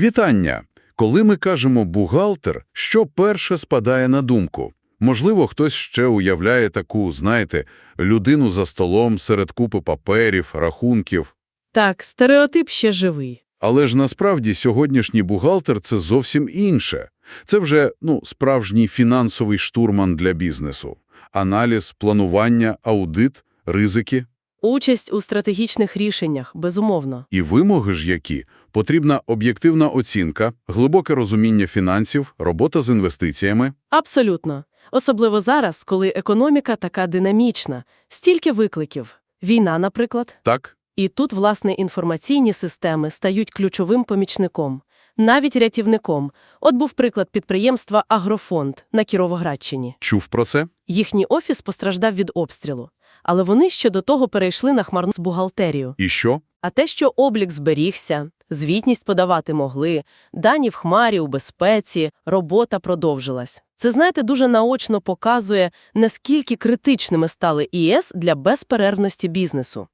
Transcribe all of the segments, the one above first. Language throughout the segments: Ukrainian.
Вітання! Коли ми кажемо «бухгалтер», що перше спадає на думку? Можливо, хтось ще уявляє таку, знаєте, людину за столом серед купи паперів, рахунків. Так, стереотип ще живий. Але ж насправді сьогоднішній бухгалтер – це зовсім інше. Це вже, ну, справжній фінансовий штурман для бізнесу. Аналіз, планування, аудит, ризики. Участь у стратегічних рішеннях, безумовно. І вимоги ж які? Потрібна об'єктивна оцінка, глибоке розуміння фінансів, робота з інвестиціями. Абсолютно. Особливо зараз, коли економіка така динамічна, стільки викликів. Війна, наприклад. Так? І тут, власне, інформаційні системи стають ключовим помічником, навіть рятівником. От був приклад підприємства «Агрофонд» на Кіровоградщині. Чув про це? Їхній офіс постраждав від обстрілу. Але вони ще до того перейшли на хмарну бухгалтерію. І що? А те, що облік зберігся, звітність подавати могли, дані в хмарі, у безпеці, робота продовжилась. Це, знаєте, дуже наочно показує, наскільки критичними стали ІС для безперервності бізнесу.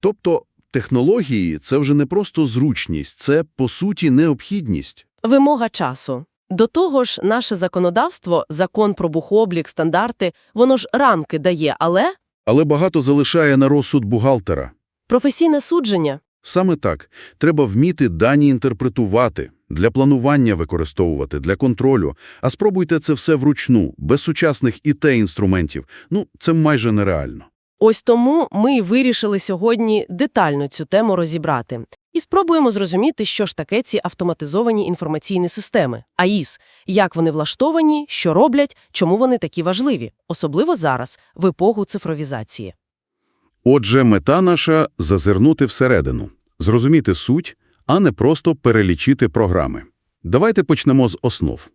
Тобто технології – це вже не просто зручність, це, по суті, необхідність. Вимога часу. До того ж, наше законодавство, закон про бухоблік, стандарти, воно ж ранки дає, але Але багато залишає на розсуд бухгалтера. професійне судження Саме так. Треба вміти дані інтерпретувати, для планування використовувати, для контролю. А спробуйте це все вручну, без сучасних ІТ-інструментів. Ну, це майже нереально. Ось тому ми й вирішили сьогодні детально цю тему розібрати. І спробуємо зрозуміти, що ж таке ці автоматизовані інформаційні системи, АІС, як вони влаштовані, що роблять, чому вони такі важливі, особливо зараз, в епоху цифровізації. Отже, мета наша – зазирнути всередину, зрозуміти суть, а не просто перелічити програми. Давайте почнемо з основ.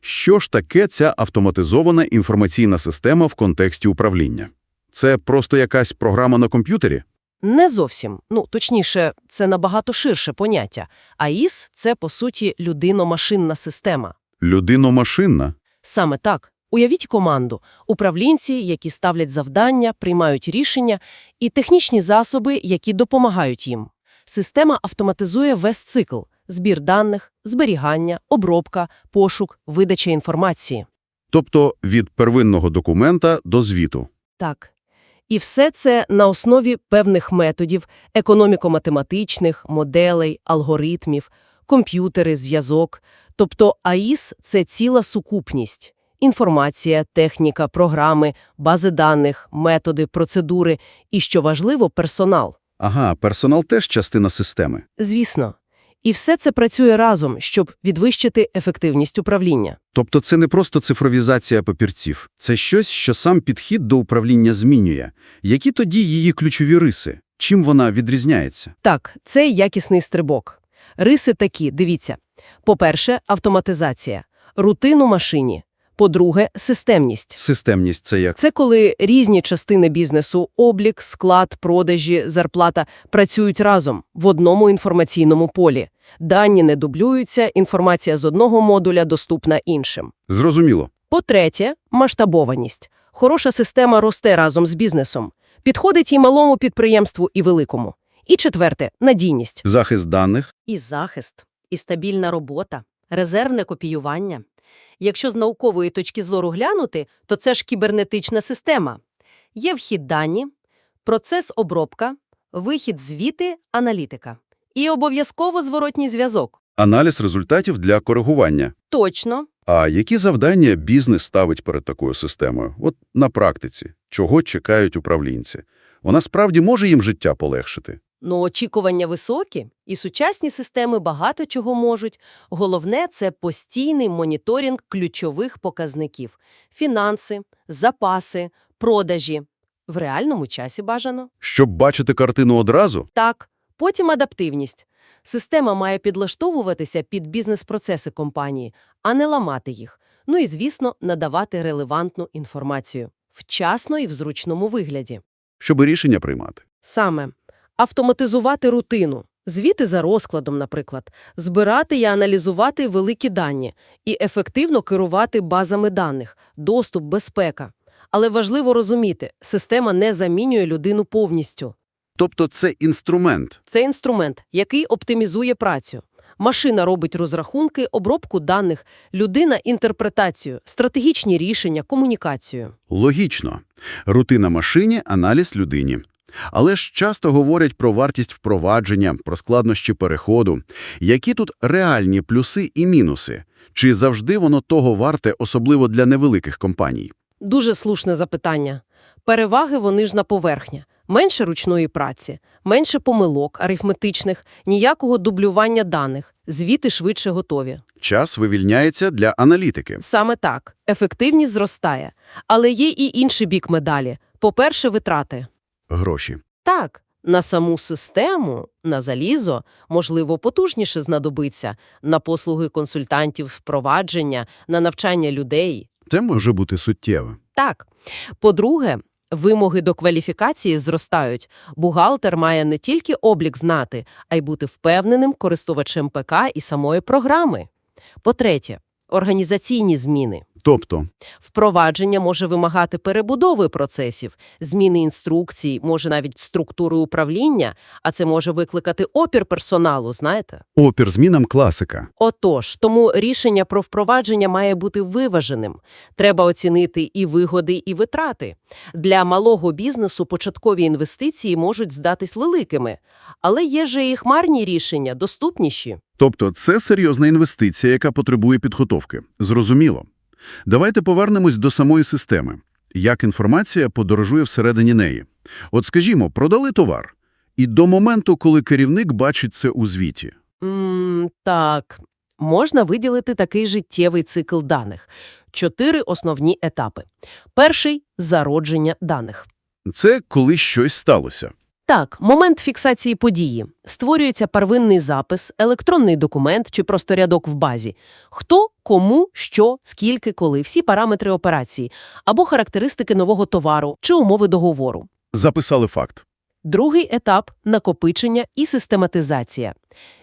Що ж таке ця автоматизована інформаційна система в контексті управління? Це просто якась програма на комп'ютері? Не зовсім, ну точніше, це набагато ширше поняття. АІС – це, по суті, людино-машинна система. Людино-машинна? Саме так. Уявіть команду – управлінці, які ставлять завдання, приймають рішення, і технічні засоби, які допомагають їм. Система автоматизує весь цикл – збір даних, зберігання, обробка, пошук, видача інформації. Тобто від первинного документа до звіту. Так. І все це на основі певних методів – економіко-математичних, моделей, алгоритмів, комп'ютери, зв'язок. Тобто АІС – це ціла сукупність. Інформація, техніка, програми, бази даних, методи, процедури і, що важливо, персонал. Ага, персонал теж частина системи. Звісно. І все це працює разом, щоб підвищити ефективність управління. Тобто це не просто цифровізація папірців. Це щось, що сам підхід до управління змінює. Які тоді її ключові риси? Чим вона відрізняється? Так, це якісний стрибок. Риси такі, дивіться. По-перше, автоматизація. Рутин у машині. По-друге, системність. Системність – це як? Це коли різні частини бізнесу – облік, склад, продажі, зарплата – працюють разом в одному інформаційному полі. Дані не дублюються, інформація з одного модуля доступна іншим. Зрозуміло. По-третє, масштабованість. Хороша система росте разом з бізнесом. Підходить і малому підприємству, і великому. І четверте – надійність. Захист даних. І захист, і стабільна робота, резервне копіювання. Якщо з наукової точки зору глянути, то це ж кібернетична система. Є вхід дані, процес обробка, вихід звіти, аналітика. І обов'язково зворотній зв'язок. Аналіз результатів для коригування. Точно. А які завдання бізнес ставить перед такою системою? От на практиці. Чого чекають управлінці? Вона справді може їм життя полегшити? Ну, очікування високі, і сучасні системи багато чого можуть. Головне – це постійний моніторинг ключових показників. Фінанси, запаси, продажі. В реальному часі бажано. Щоб бачити картину одразу? Так, потім адаптивність. Система має підлаштовуватися під бізнес-процеси компанії, а не ламати їх. Ну і, звісно, надавати релевантну інформацію. Вчасно і в зручному вигляді. Щоб рішення приймати. Саме. Автоматизувати рутину. Звіти за розкладом, наприклад. Збирати і аналізувати великі дані. І ефективно керувати базами даних. Доступ, безпека. Але важливо розуміти, система не замінює людину повністю. Тобто це інструмент. Це інструмент, який оптимізує працю. Машина робить розрахунки, обробку даних, людина – інтерпретацію, стратегічні рішення, комунікацію. Логічно. Рутина машині – аналіз людині. Але ж часто говорять про вартість впровадження, про складнощі переходу. Які тут реальні плюси і мінуси? Чи завжди воно того варте, особливо для невеликих компаній? Дуже слушне запитання. Переваги вони ж на поверхня. Менше ручної праці, менше помилок арифметичних, ніякого дублювання даних, звіти швидше готові. Час вивільняється для аналітики. Саме так, ефективність зростає. Але є і інший бік медалі. По-перше, витрати. Гроші. Так, на саму систему, на залізо, можливо, потужніше знадобиться, на послуги консультантів, впровадження, на навчання людей. Це може бути суттєво. Так. По-друге, вимоги до кваліфікації зростають. Бухгалтер має не тільки облік знати, а й бути впевненим користувачем ПК і самої програми. По-третє, організаційні зміни. Тобто, Впровадження може вимагати перебудови процесів, зміни інструкцій, може навіть структури управління, а це може викликати опір персоналу, знаєте? опір змінам класика. Отож, тому рішення про впровадження має бути виваженим. Треба оцінити і вигоди, і витрати. Для малого бізнесу початкові інвестиції можуть здатись великими, але є же і хмарні рішення, доступніші. Тобто це серйозна інвестиція, яка потребує підготовки. Зрозуміло. Давайте повернемось до самої системи. Як інформація подорожує всередині неї? От скажімо, продали товар. І до моменту, коли керівник бачить це у звіті. М, так, можна виділити такий життєвий цикл даних. Чотири основні етапи. Перший – зародження даних. Це коли щось сталося. Так, момент фіксації події. Створюється первинний запис, електронний документ чи просто рядок в базі. Хто, кому, що, скільки, коли, всі параметри операції, або характеристики нового товару чи умови договору. Записали факт. Другий етап – накопичення і систематизація.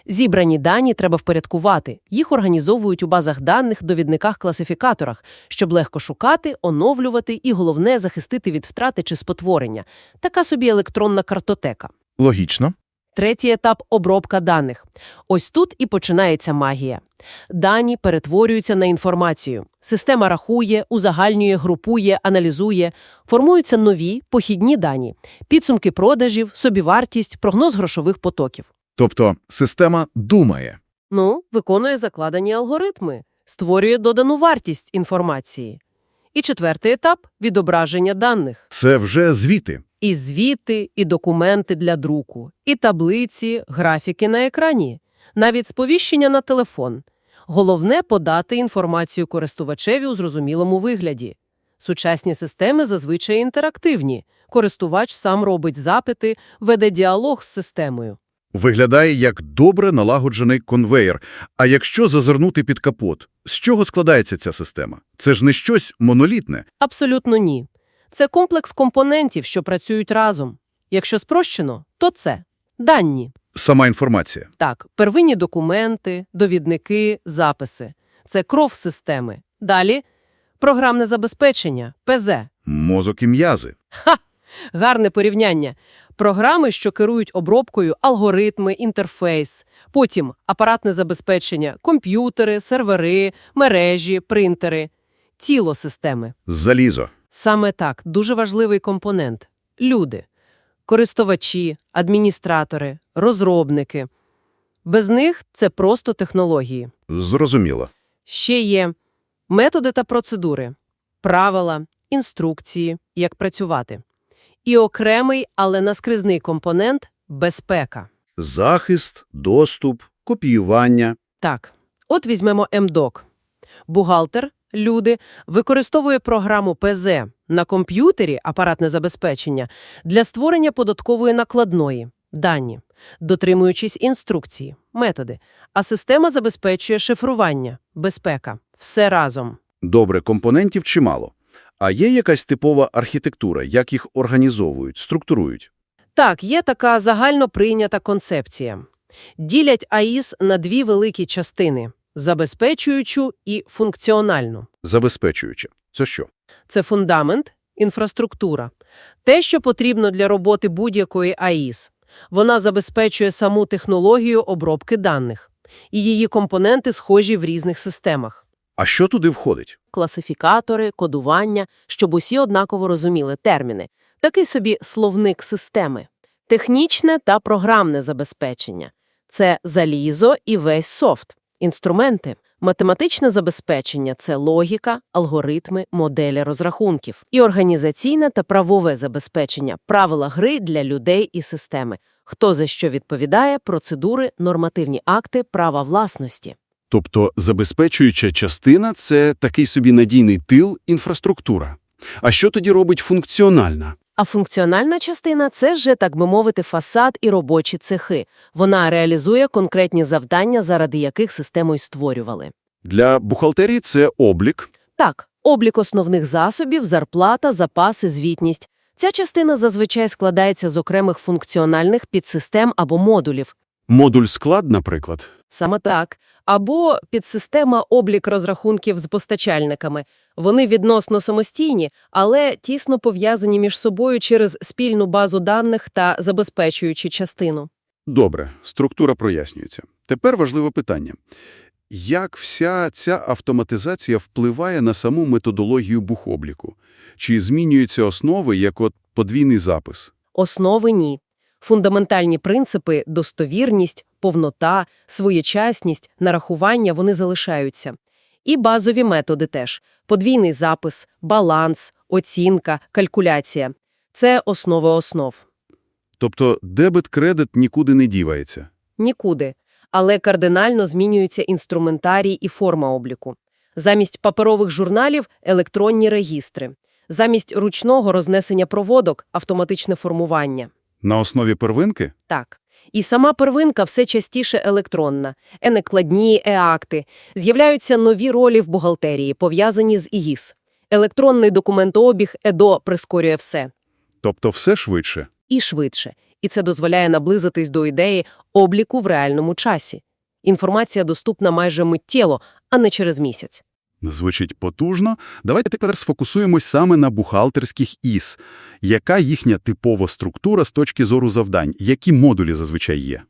Зібрані дані треба впорядкувати. Їх організовують у базах даних, довідниках, класифікаторах, щоб легко шукати, оновлювати і, головне, захистити від втрати чи спотворення. Така собі електронна картотека. Логічно. Третій етап – обробка даних. Ось тут і починається магія. Дані перетворюються на інформацію. Система рахує, узагальнює, групує, аналізує. Формуються нові, похідні дані. Підсумки продажів, собівартість, прогноз грошових потоків. Тобто система думає. Ну, виконує закладені алгоритми, створює додану вартість інформації. І четвертий етап – відображення даних. Це вже звіти. І звіти, і документи для друку, і таблиці, графіки на екрані, навіть сповіщення на телефон. Головне – подати інформацію користувачеві у зрозумілому вигляді. Сучасні системи зазвичай інтерактивні. Користувач сам робить запити, веде діалог з системою. Виглядає як добре налагоджений конвейер. А якщо зазирнути під капот, з чого складається ця система? Це ж не щось монолітне. Абсолютно ні. Це комплекс компонентів, що працюють разом. Якщо спрощено, то це дані. Сама інформація. Так, первинні документи, довідники, записи. Це кров системи. Далі – програмне забезпечення, ПЗ. Мозок і м'язи. Гарне порівняння. Програми, що керують обробкою, алгоритми, інтерфейс. Потім апаратне забезпечення, комп'ютери, сервери, мережі, принтери. Тіло системи. Залізо. Саме так, дуже важливий компонент – люди. Користувачі, адміністратори, розробники. Без них це просто технології. Зрозуміло. Ще є методи та процедури, правила, інструкції, як працювати. І окремий, але наскрізний компонент – безпека. Захист, доступ, копіювання. Так, от візьмемо МДОК. Бухгалтер, люди, використовує програму ПЗ на комп'ютері, апаратне забезпечення, для створення податкової накладної, дані, дотримуючись інструкції, методи. А система забезпечує шифрування, безпека. Все разом. Добре, компонентів чимало. А є якась типова архітектура, як їх організовують, структурують? Так, є така загально прийнята концепція. Ділять АІС на дві великі частини – забезпечуючу і функціональну. Забезпечуючи. Це що? Це фундамент, інфраструктура. Те, що потрібно для роботи будь-якої АІС. Вона забезпечує саму технологію обробки даних. і її компоненти схожі в різних системах. А що туди входить? Класифікатори, кодування, щоб усі однаково розуміли терміни. Такий собі словник системи. Технічне та програмне забезпечення. Це залізо і весь софт. Інструменти. Математичне забезпечення – це логіка, алгоритми, моделі розрахунків. І організаційне та правове забезпечення – правила гри для людей і системи. Хто за що відповідає, процедури, нормативні акти, права власності. Тобто забезпечуюча частина – це такий собі надійний тил, інфраструктура. А що тоді робить функціональна? А функціональна частина – це вже, так би мовити, фасад і робочі цехи. Вона реалізує конкретні завдання, заради яких систему й створювали. Для бухгалтерії це облік, Так, облік основних засобів, зарплата, запаси, звітність. Ця частина зазвичай складається з окремих функціональних підсистем або модулів. Модуль-склад, наприклад. Саме так. Або підсистема облік розрахунків з постачальниками. Вони відносно самостійні, але тісно пов'язані між собою через спільну базу даних та забезпечуючи частину. Добре, структура прояснюється. Тепер важливе питання. Як вся ця автоматизація впливає на саму методологію бухобліку? Чи змінюються основи, як от подвійний запис? Основи – ні. Фундаментальні принципи – достовірність, повнота, своєчасність, нарахування – вони залишаються. І базові методи теж – подвійний запис, баланс, оцінка, калькуляція. Це основи основ. Тобто дебет-кредит нікуди не дівається. Нікуди. Але кардинально змінюються інструментарій і форма обліку. Замість паперових журналів – електронні регістри. Замість ручного рознесення проводок – автоматичне формування. На основі первинки? Так. І сама первинка все частіше електронна. Е-накладні, е-акти. З'являються нові ролі в бухгалтерії, пов'язані з ІГІС. Електронний документообіг ЕДО прискорює все. Тобто все швидше. І швидше. І це дозволяє наблизитись до ідеї обліку в реальному часі. Інформація доступна майже миттєво, а не через місяць. Звучить потужно. Давайте тепер сфокусуємось саме на бухгалтерських ІС. Яка їхня типова структура з точки зору завдань? Які модулі зазвичай є?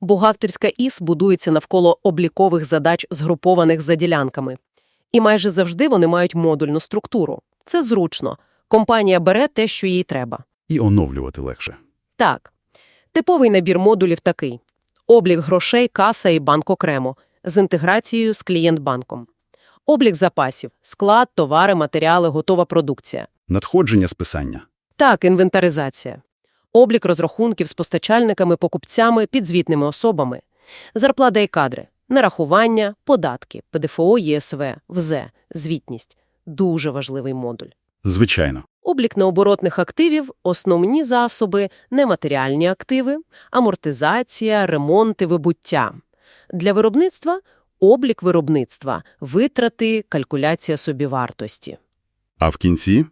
Бухгалтерська ІС будується навколо облікових задач, згрупованих за ділянками. І майже завжди вони мають модульну структуру. Це зручно. Компанія бере те, що їй треба. І оновлювати легше. Так. Типовий набір модулів такий. Облік грошей, каса і банк окремо, з інтеграцією з клієнт-банком. Облік запасів, склад, товари, матеріали, готова продукція. Надходження списання. Так, інвентаризація. Облік розрахунків з постачальниками, покупцями, підзвітними особами. Зарплата і кадри. Нарахування, податки, ПДФО, ЄСВ, ВЗ, звітність. Дуже важливий модуль. Звичайно. Облік необоротних активів, основні засоби, нематеріальні активи, амортизація, ремонти, вибуття. Для виробництва – облік виробництва, витрати, калькуляція собівартості. А в кінці?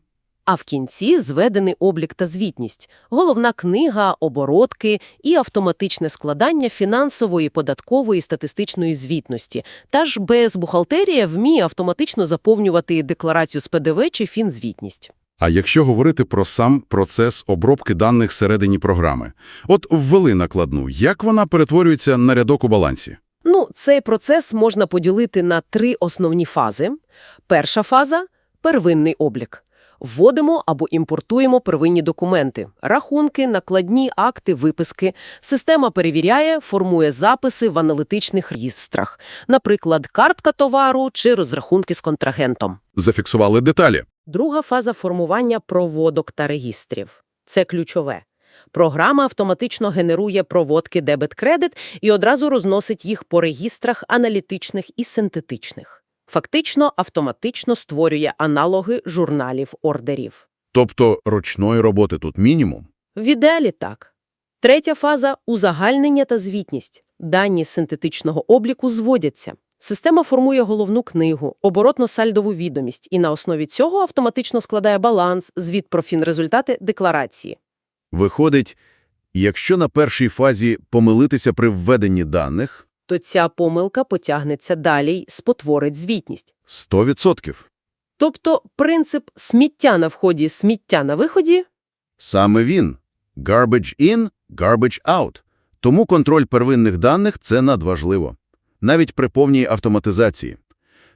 А в кінці зведений облік та звітність, головна книга, оборотки і автоматичне складання фінансової, податкової, статистичної звітності. Та ж без бухгалтерія вміє автоматично заповнювати декларацію з ПДВ чи фінзвітність. А якщо говорити про сам процес обробки даних всередині програми. От ввели накладну. Як вона перетворюється на рядок у балансі? Ну, цей процес можна поділити на три основні фази. Перша фаза – первинний облік. Вводимо або імпортуємо первинні документи – рахунки, накладні, акти, виписки. Система перевіряє, формує записи в аналітичних реєстрах, наприклад, картка товару чи розрахунки з контрагентом. Зафіксували деталі. Друга фаза формування проводок та регістрів. Це ключове. Програма автоматично генерує проводки дебет-кредит і одразу розносить їх по регістрах аналітичних і синтетичних. Фактично, автоматично створює аналоги журналів ордерів. Тобто ручної роботи тут мінімум. В ідеалі так. Третя фаза – узагальнення та звітність. Дані синтетичного обліку зводяться. Система формує головну книгу, оборотно-сальдову відомість і на основі цього автоматично складає баланс, звіт про фінрезультати, декларації. Виходить, якщо на першій фазі помилитися при введенні даних То ця помилка потягнеться далі й спотворить звітність. 100%. Тобто принцип сміття на вході, сміття на виході Саме він. Garbage in, garbage out. Тому контроль первинних даних – це надважливо. навіть при повній автоматизації.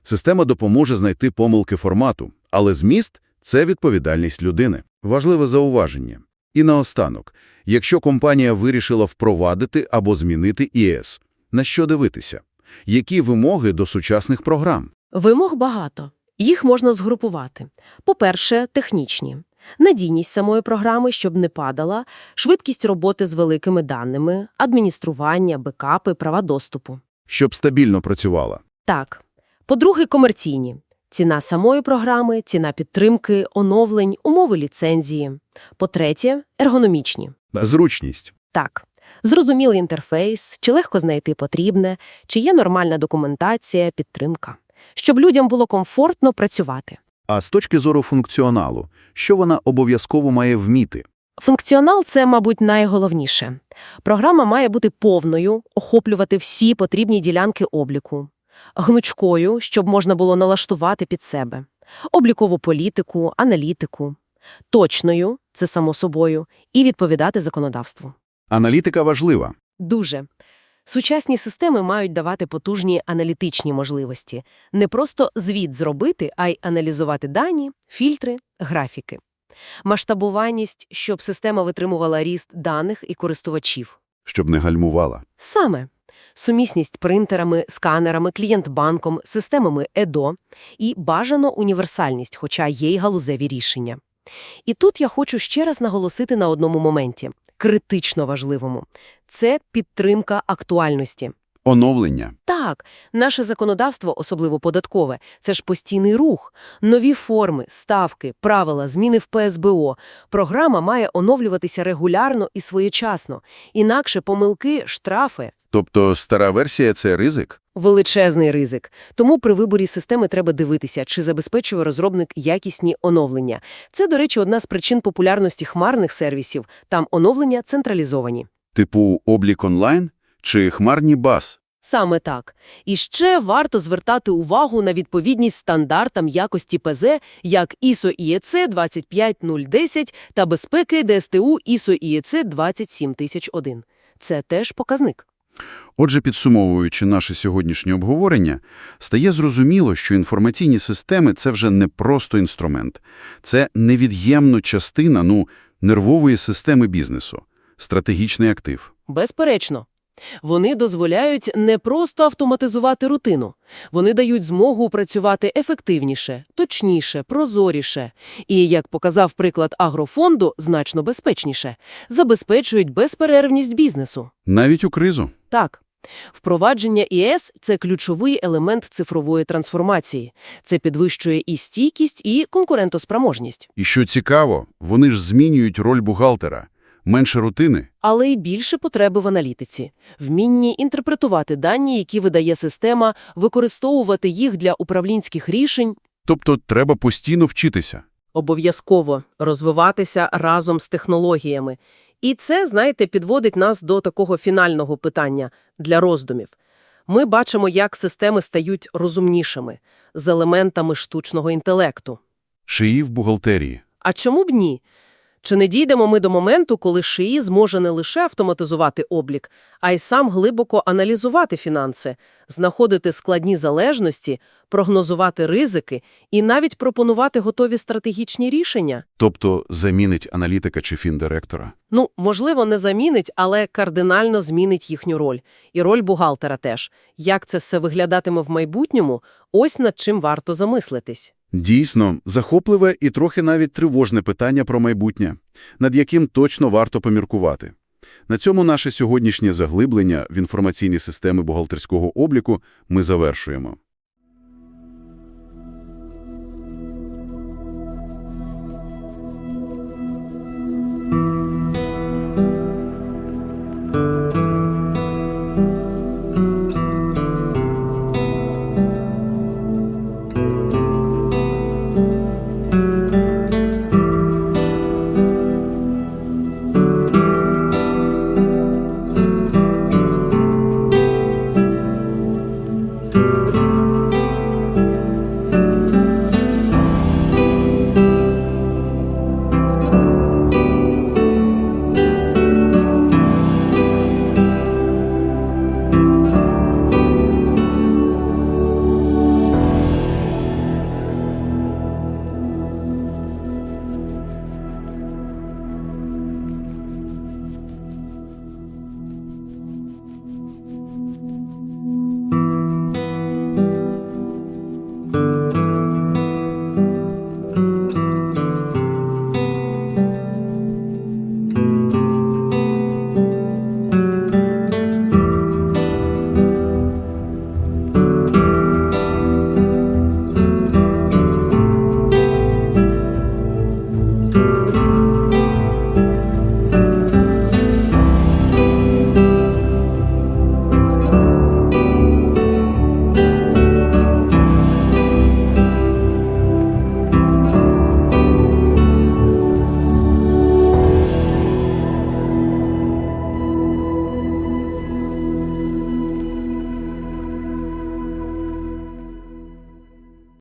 Система допоможе знайти помилки формату, але зміст – це відповідальність людини. Важливе зауваження. І наостанок, якщо компанія вирішила впровадити або змінити ІС, на що дивитися? Які вимоги до сучасних програм? Вимог багато. Їх можна згрупувати. По-перше, технічні. Надійність самої програми, щоб не падала, швидкість роботи з великими даними, адміністрування, бекапи, права доступу. Щоб стабільно працювала. Так. По-друге, комерційні. Ціна самої програми, ціна підтримки, оновлень, умови ліцензії. По-третє, ергономічні. Зручність. Так. Зрозумілий інтерфейс, чи легко знайти потрібне, чи є нормальна документація, підтримка. Щоб людям було комфортно працювати. А з точки зору функціоналу, що вона обов'язково має вміти? Функціонал – це, мабуть, найголовніше. Програма має бути повною, охоплювати всі потрібні ділянки обліку, гнучкою, щоб можна було налаштувати під себе, облікову політику, аналітику, точною – це само собою, і відповідати законодавству. Аналітика важлива. Дуже. Сучасні системи мають давати потужні аналітичні можливості. Не просто звіт зробити, а й аналізувати дані, фільтри, графіки. Масштабуваність, щоб система витримувала ріст даних і користувачів. Щоб не гальмувала. Саме. Сумісність принтерами, сканерами, клієнт-банком, системами ЕДО і бажано універсальність, хоча є й галузеві рішення. І тут я хочу ще раз наголосити на одному моменті – критично важливому. Це підтримка актуальності. Оновлення. Так, наше законодавство, особливо податкове, це ж постійний рух. Нові форми, ставки, правила, зміни в ПСБО. Програма має оновлюватися регулярно і своєчасно. Інакше помилки, штрафи Тобто стара версія – це ризик? – величезний ризик. Тому при виборі системи треба дивитися, чи забезпечує розробник якісні оновлення. Це, до речі, одна з причин популярності хмарних сервісів. Там оновлення централізовані. Типу облік онлайн чи хмарні баз? Саме так. І ще варто звертати увагу на відповідність стандартам якості ПЗ, як ISO IEC 25010 та безпеки ДСТУ ISO IEC 27001. Це теж показник. Отже, підсумовуючи наше сьогоднішнє обговорення, стає зрозуміло, що інформаційні системи – це вже не просто інструмент. Це невід'ємна частина, ну, нервової системи бізнесу, стратегічний актив. Безперечно. Вони дозволяють не просто автоматизувати рутину. Вони дають змогу працювати ефективніше, точніше, прозоріше. І, як показав приклад агрофонду, значно безпечніше. Забезпечують безперервність бізнесу. Навіть у кризу. Так. Впровадження ІС – це ключовий елемент цифрової трансформації. Це підвищує і стійкість, і конкурентоспроможність. І що цікаво, вони ж змінюють роль бухгалтера. Менше рутини. Але й більше потреби в аналітиці. Вмінні інтерпретувати дані, які видає система, використовувати їх для управлінських рішень. Тобто треба постійно вчитися. Обов'язково розвиватися разом з технологіями. І це, знаєте, підводить нас до такого фінального питання для роздумів. Ми бачимо, як системи стають розумнішими, з елементами штучного інтелекту. Шиї в бухгалтерії. А чому б ні? Чи не дійдемо ми до моменту, коли ШИІ зможе не лише автоматизувати облік, а й сам глибоко аналізувати фінанси, знаходити складні залежності, прогнозувати ризики і навіть пропонувати готові стратегічні рішення? Тобто замінить аналітика чи фіндиректора. Ну, можливо, не замінить, але кардинально змінить їхню роль. І роль бухгалтера теж. Як це все виглядатиме в майбутньому, ось над чим варто замислитись. Дійсно, захопливе і трохи навіть тривожне питання про майбутнє, над яким точно варто поміркувати. На цьому наше сьогоднішнє заглиблення в інформаційні системи бухгалтерського обліку ми завершуємо.